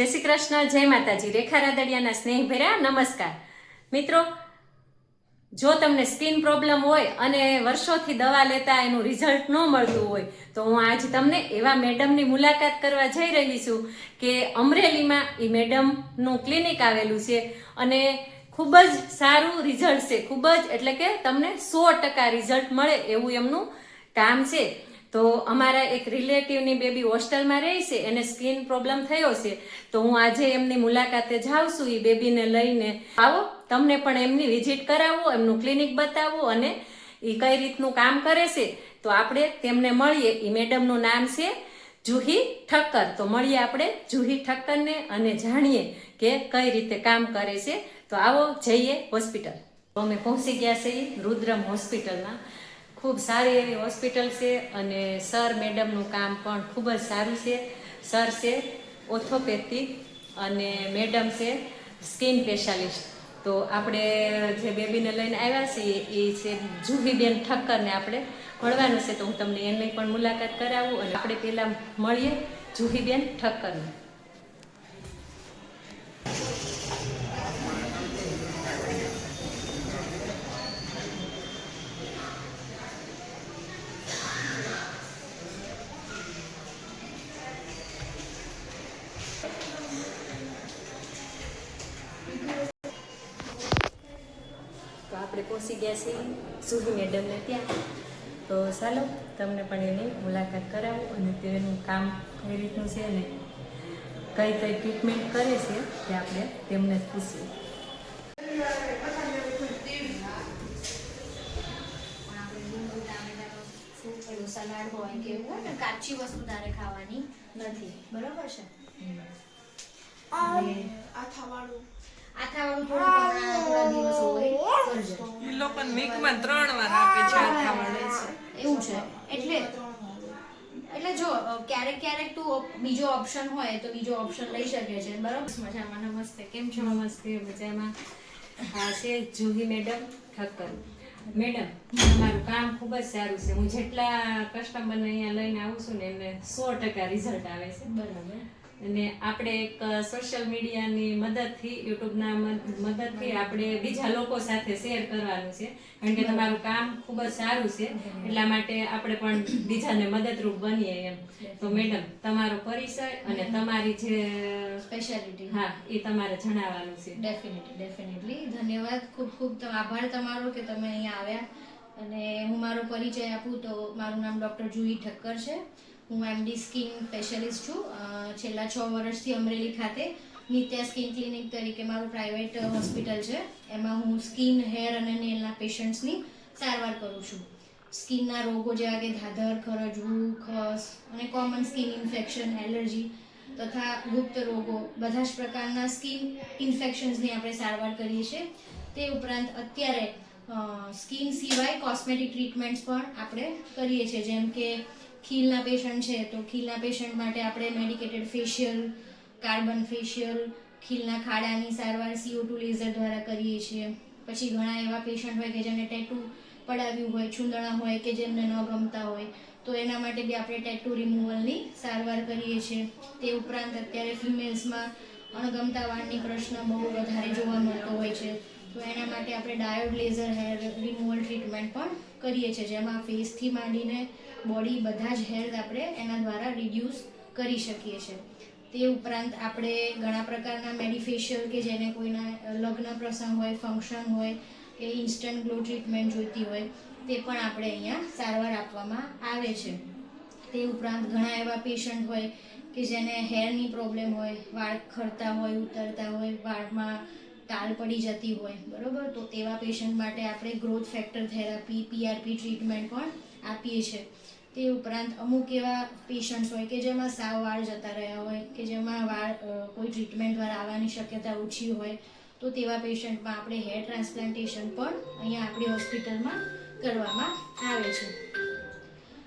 જય શ્રી કૃષ્ણ, જય માતાજી. રેખા રાદડિયાના સ્નેહ ભર્યા નમસ્કાર. મિત્રો, જો તમને સ્કિન પ્રોબ્લેમ હોય અને વર્ષોથી દવા લેતા એનું રિઝલ્ટ ન મળતું હોય, તો હું આજ તમને એવા મેડમની મુલાકાત કરવા જઈ રહી છું કે અમરેલીમાં એ મેડમનું ક્લિનિક આવેલું છે અને ખૂબ જ સારું રિઝલ્ટ છે. ખૂબ જ એટલે કે તમને સો ટકા રિઝલ્ટ મળે એવું એમનું કામ છે. તો અમારા એક રિલેટિવની બેબી હોસ્ટેલમાં રહી છે, એને સ્કિન પ્રોબ્લેમ થયો છે, તો હું આજે એમની મુલાકાતે જાઉં છું એ બેબીને લઈને. આવો, તમને પણ એમની વિઝિટ કરાવો, એમનું ક્લિનિક બતાવો અને એ કઈ રીતનું કામ કરે છે. તો આપણે તેમને મળીએ. એ મેડમનું નામ છે જુહી ઠક્કર. તો મળીએ આપણે જુહી ઠક્કરને અને જાણીએ કે કઈ રીતે કામ કરે છે. તો આવો, જઈએ હોસ્પિટલ. અમે પહોંચી ગયા છીએ રુદ્રમ હોસ્પિટલમાં. ખૂબ સારી એવી હોસ્પિટલ છે અને સર મેડમનું કામ પણ ખૂબ જ સારું છે. સર છે ઓર્થોપેથિક અને મેડમ છે સ્કિન સ્પેશિયાલિસ્ટ. તો આપણે જે બેબીને લઈને આવ્યા છીએ એ છે જુહીબેન ઠક્કરને આપણે મળવાનું છે તો હું તમને એની પણ મુલાકાત કરાવું અને આપણે પહેલાં મળીએ જુહીબેન ઠક્કરને. પહોંચી ગયા છીએ સુહી મેડમને ત્યાં. તો ચાલો તમને પણ એની મુલાકાત કરાવું અને તેનું કામ કઈ રીતનું છે ને કઈ કઈ ટ્રીટમેન્ટ કરે છે તે આપણે તેમને જ પૂછીએ. સલાડ હોય કે એવું હોય ને કાચી વસ્તુ તારે ખાવાની નથી. બરોબર છે? આ થવાનું આ થોડું હમણાં થોડા દિવસ હોય. કરજો. લોકો વીકમાં ત્રણ વાર આપે છે આખા વડે એવું છે? એટલે એટલે જો ક્યારેક ક્યારેક તું બીજો ઓપ્શન હોય તો બીજો ઓપ્શન લઈ શકે છે. બરોબર? મજામાં નમસ્તે. કેમ છો? નમસ્તે મજામાં. હા છે જુહી મેડમ ઠક્કર. મેડમ તમારું કામ ખૂબ જ સારું છે. હું જેટલા કસ્ટમરને અહીંયા લઈને આવું છું ને એમને સો ટકા રિઝલ્ટ આવે છે. બરાબર. અને આપણે એક સોશિયલ મીડિયાની મદદથી યુટ્યુબના મદદથી આપણે બીજા લોકો સાથે શેર કરવાનું છે. કારણ કે તમારું કામ ખૂબ જ સારું છે. એટલા માટે આપણે પણ બીજાને મદદરૂપ બનીએ એમ. તો મેડમ તમારો પરિચય અને તમારી જે સ્પેશિયાલિટી હા એ તમારે જણાવવાનું છે. ડેફિનેટલી ડેફિનેટલી ધન્યવાદ. ખૂબ ખૂબ આભાર તમારો કે તમે અહીંયા આવ્યા. અને હું મારો પરિચય આપું તો મારું નામ ડૉક્ટર જુહી ઠક્કર છે. હું એમડી સ્કિન સ્પેશિયાલિસ્ટ છું. છેલ્લા છ વર્ષથી અમરેલી ખાતે નિત્યા સ્કિન ક્લિનિક તરીકે મારું પ્રાઇવેટ હોસ્પિટલ છે. એમાં હું સ્કિન, હેર અને નેલના પેશન્ટ્સની સારવાર કરું છું. સ્કિનના રોગો જેવા કે ધાધર ખરજવું ખસ અને કોમન સ્કિન ઇન્ફેક્શન, એલર્જી તથા ગુપ્ત રોગો બધા જ પ્રકારના સ્કિન ઇન્ફેક્શન્સની આપણે સારવાર કરીએ છીએ. તે ઉપરાંત અત્યારે સ્કિન સિવાય કોસ્મેટિક ટ્રીટમેન્ટ્સ પણ આપણે કરીએ છીએ. જેમ કે ખીલના પેશન્ટ છે તો ખીલના પેશન્ટ માટે આપણે મેડિકેટેડ ફેશિયલ, કાર્બન ફેશિયલ, ખીલના ખાડાની સારવાર સીઓ ટુ લેઝર દ્વારા કરીએ છીએ. પછી ઘણા એવા પેશન્ટ હોય કે જેને ટેટુ પડાવ્યું હોય, છુંદણા હોય કે જેમને ન ગમતા હોય, તો એના માટે બી આપણે ટેટુ રિમૂવલની સારવાર કરીએ છીએ. તે ઉપરાંત અત્યારે ફિમેલ્સમાં અણગમતા વાળની પ્રશ્ન બહુ વધારે જોવા એના માટે આપણે diode laser hair removal treatment પણ કરીએ છીએ, જેમાં ફેસથી માંડીને બોડી બધા જ હેર આપણે એના દ્વારા રિડ્યુસ કરી શકીએ છીએ. તે ઉપરાંત આપણે ઘણા પ્રકારના મેડિફેશિયલ કે જેને કોઈના લગ્ન પ્રસંગ હોય, ફંક્શન હોય કે ઇન્સ્ટન્ટ ગ્લો ટ્રીટમેન્ટ જોઈતી હોય, તે પણ આપણે અહીંયા સારવાર આપવામાં આવે છે. તે ઉપરાંત ઘણા એવા પેશન્ટ હોય કે જેને હેરની પ્રોબ્લેમ હોય, વાળ ખરતા હોય, ઉતરતા હોય, વાળમાં ટાલ પડી જતી હોય, બરોબર? તો તેવા પેશન્ટ માટે આપણે growth factor therapy PRP treatment પણ આપીએ છીએ. તે ઉપરાંત અમુક એવા પેશન્ટ્સ હોય કે જેમાં સાવ વાળ જતા રહ્યા હોય, કે જેમાં વાળ કોઈ ટ્રીટમેન્ટ દ્વારા આવવાની શક્યતા ઓછી હોય, તો તેવા પેશન્ટમાં આપણે હેર ટ્રાન્સપ્લાન્ટેશન પણ અહીંયા આપણી હોસ્પિટલમાં કરવામાં આવે છે.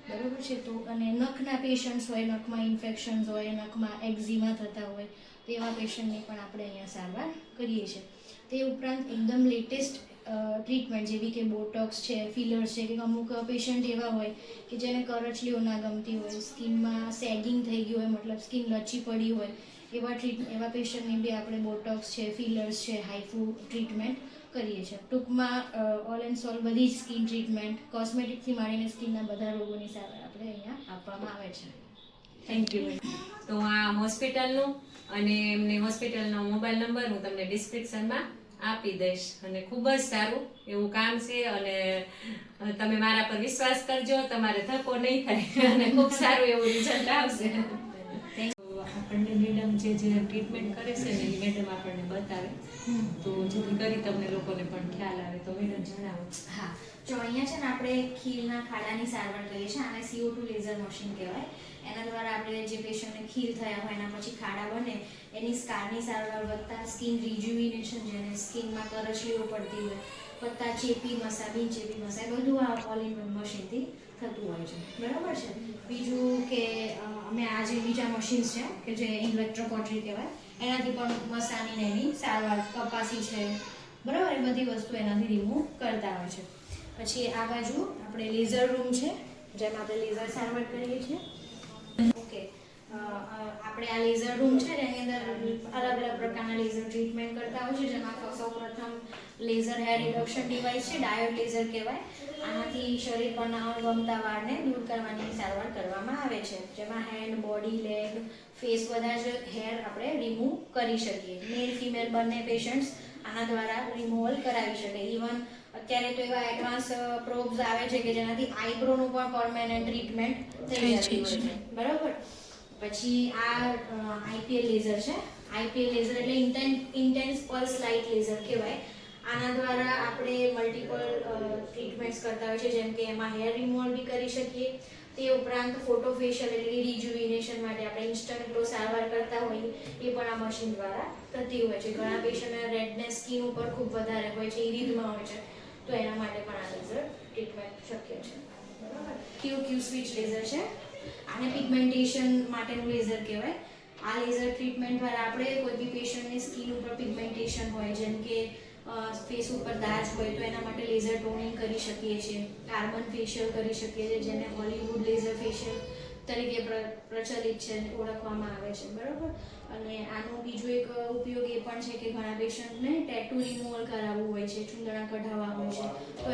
બરાબર છે? તો અને નખના પેશન્ટ્સ હોય, નખમાં ઇન્ફેક્શન્સ હોય, નખમાં એક્ઝિમા થતા હોય, તેવા પેશન્ટની પણ આપણે અહીંયા સારવાર કરીએ છીએ. તે ઉપરાંત એકદમ લેટેસ્ટ ટ્રીટમેન્ટ જેવી કે બોટોક્સ છે ફિલર્સ છે, કે અમુક પેશન્ટ એવા હોય કે જેને કરચલીઓ ના ગમતી હોય, સ્કિનમાં સેગિંગ થઈ ગયું હોય, મતલબ સ્કિન લચી પડી હોય, એવા ટ્રીટ એવા પેશન્ટને બી આપણે બોટોક્સ છે ફિલર્સ છે હાઈફુ ટ્રીટમેન્ટ કરીએ છીએ. ટૂંકમાં ઓલ એન્ડ સોલ બધી જ સ્કિન ટ્રીટમેન્ટ કોસ્મેટિકથી માંડીને સ્કિનના બધા રોગોની સારવાર આપણે અહીંયા આપવામાં આવે છે. થેન્ક યુ તો આ હોસ્પિટલનું અને એમની હોસ્પિટલનો મોબાઈલ નંબર હું તમને ડિસ્ક્રિપ્શનમાં આપી દઈશ. અને ખૂબ જ સારું એવું કામ છે અને તમે મારા પર વિશ્વાસ કરજો તમારે ધક્કો નહીં થાય અને ખૂબ સારું એવું રિઝલ્ટ આવશે. આપણને મેડમ જે જે ટ્રીટમેન્ટ કરે છે ને એ મેડમ આપણને બતાવે. તો જેથી કરી તમને લોકોને પણ ખ્યાલ આવે. તો મેડમ જણાવો. હા. જો અહીંયા છે ને આપણે ખીલના ખાડાની સારવાર કરીએ છીએ આને સીઓ ટુ લેઝર મશીન કહેવાય. એના દ્વારા આપણે જે પેશન્ટને ખીલ થયા હોય, એના પછી ખાડા બને, એની સ્કારની સારવાર વધતા સ્કિન રિજ્યુવિનેશન જેને સ્કિનમાં કરચલીઓ પડતી હોય પત્તા ચેપી મસા, બિન ચેપી મસા બધું આ ઓલ મશીનથી થતું હોય છે. બરાબર છે? બીજું કે અમે આ જે બીજા મશીન્સ છે, કે જે ઇલેક્ટ્રોકોટરી કહેવાય, એનાથી પણ મસાની ને એની સારવાર કપાસી છે. બરાબર? એ બધી વસ્તુ એનાથી રિમૂવ કરતા હોય છે. પછી આ બાજુ આપણે લેઝર રૂમ છે, જેમાં આપણે લેઝર સારવાર કરીએ છીએ. ઓકે. આપણે આ લેઝર રૂમ છે ને, એની અંદર અલગ અલગ પ્રકારના લેઝર ટ્રીટમેન્ટ કરતા હોય છે, જેમાં સૌ- સૌપ્રથમ લેઝર હેર રિડક્શન ડિવાઇસ છે, ડાયોડ લેઝર કહેવાય. આનાથી શરીર પરના ગમતા વાળને દૂર કરવાની સારવાર કરવામાં આવે છે. જેમાં હેન્ડ બોડી લેગ ફેસ બધા જ હેર આપણે રિમૂવ કરી શકીએ. મેલ ફિમેલ બંને પેશન્ટ્સ આના દ્વારા રિમૂવલ કરાવી શકે. ઇવન અત્યારે તો એવા એડવાન્સ પ્રોબ્સ આવે છે કે જેનાથી આઈબ્રોનું પણ પરમેનન્ટ ટ્રીટમેન્ટ થઈ છે. બરાબર? પછી આ આઈપીએલ લેઝર છે. આઈપીએલ લેઝર એટલે ઇન્ટેન્સ પલ્સ લાઇટ લેઝર કહેવાય. આના દ્વારા આપણે મલ્ટિપલ ટ્રીટમેન્ટ્સ કરતા હોય છે જેમ કે એમાં હેર રિમૂવલ બી કરી શકીએ. તે ઉપરાંત ફોટો ફેશિયલ એટલે રિજુવિનેશન માટે આપણે ઇન્સ્ટન્ટ ગ્લો સારવાર કરતા હોઈએ. એ પણ આ મશીન દ્વારા થતી હોય છે. ઘણા પેશન્ટને રેડનેસ સ્કીન ઉપર ખૂબ વધારે હોય છે ઇરિદમાં હોય છે. તો એના માટે પણ આ લેઝર ટ્રીટમેન્ટ શક્ય છે. ક્યુ ક્યુ સ્વિચ લેઝર છે. આને પિગમેન્ટેશન માટેનું લેઝર કહેવાય. આ લેઝર ટ્રીટમેન્ટ દ્વારા આપણે કોઈ બી પેશન્ટની સ્કિન ઉપર પિગમેન્ટેશન હોય, જેમ કે ફેસ ઉપર દાજ હોય, તો એના માટે લેઝર ટોનિંગ કરી શકીએ છીએ. કાર્બન ફેશિયલ કરી શકીએ છીએ, જેને હોલિવૂડ લેઝર ફેશિયલ તરીકે પ્ર- પ્રચલિત છે ઓળખવામાં આવે છે. બરાબર? અને આનો બીજો એક ઉપયોગ એ પણ છે કે ઘણા પેશન્ટને ટેટુ રિમૂવલ કરાવવું હોય છે, ચૂંદણા કઢાવવા હોય છે. તો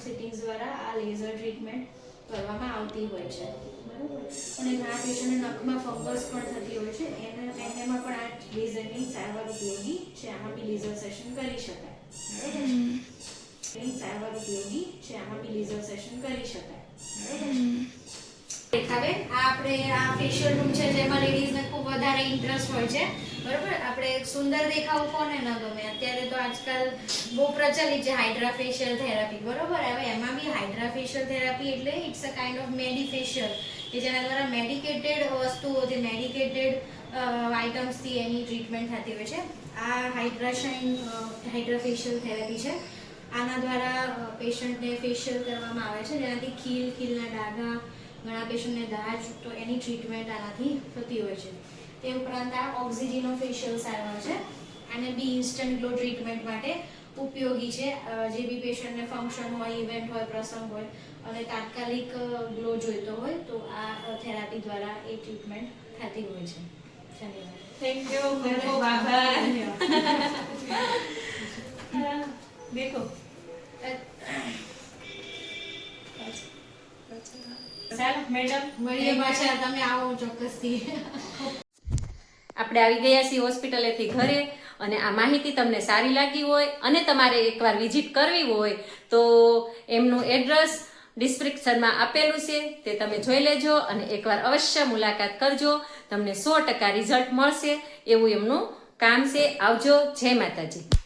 અમુક સિટિંગ્સ દ્વારા આ લેઝર ટ્રીટમેન્ટ કરવામાં આવતી હોય છે. બરાબર? અને ઘણા પેશન્ટને નખમાં ફંગસ પણ થતી હોય છે. એને એનામાં પણ આ લેઝરની સારવાર ઉપયોગી છે. આમાં બી લેઝર સેશન કરી શકાય. બરાબર? સારવાર ઉપયોગી છે. આમાં બી લેઝર સેશન કરી શકાય. બરાબર? આ આપણે આ ફેશિયલ રૂમ છે જેમાં લેડીઝને ખૂબ વધારે ઇન્ટરેસ્ટ હોય છે. બરોબર? આપણે સુંદર દેખાવું કોને ન ગમે. અત્યારે તો આજકાલ બહુ પ્રચલિત છે હાઇડ્રા ફેશિયલ થેરાપી બરોબર? હવે એમાં બી હાઇડ્રા ફેશિયલ થેરાપી એટલે it's a kind of medi facial કે જેના દ્વારા મેડિકેટેડ વસ્તુઓથી મેડિકેટેડ આઇટમ્સથી એની ટ્રીટમેન્ટ થતી હોય છે. આ હાઇડ્રાશાઇન હાઇડ્રા ફેશિયલ થેરાપી છે. આના દ્વારા પેશન્ટને ફેશિયલ કરવામાં આવે છે. જેનાથી ખીલ, ખીલના ડાઘા ઘણા પેશન્ટને દાજ છૂટતો એની ટ્રીટમેન્ટ આનાથી થતી હોય છે. તે ઉપરાંત આ ઓક્સિજીનો ફેશિયલ સારવાર છે. અને બી ઇન્સ્ટન્ટ ગ્લો ટ્રીટમેન્ટ માટે ઉપયોગી છે. જે બી પેશન્ટને ફંક્શન હોય ઇવેન્ટ હોય, પ્રસંગ હોય અને તાત્કાલિક ગ્લો જોઈતો હોય તો આ થેરાપી દ્વારા એ ટ્રીટમેન્ટ થતી હોય છે. ધન્યવાદ. થેન્ક યુ મેડમ મળીએ પાછા તમે આવો ચોક્કસથી. આપણે આવી ગયા છીએ હોસ્પિટલેથી ઘરે અને આ માહિતી તમને સારી લાગી હોય અને તમારે એકવાર વિઝિટ કરવી હોય તો એમનું એડ્રેસ ડિસ્ક્રિપ્શનમાં આપેલું છે તે તમે જોઈ લેજો અને એકવાર અવશ્ય મુલાકાત કરજો. તમને સો ટકા રિઝલ્ટ મળશે એવું એમનું કામ છે. આવજો. જય માતાજી.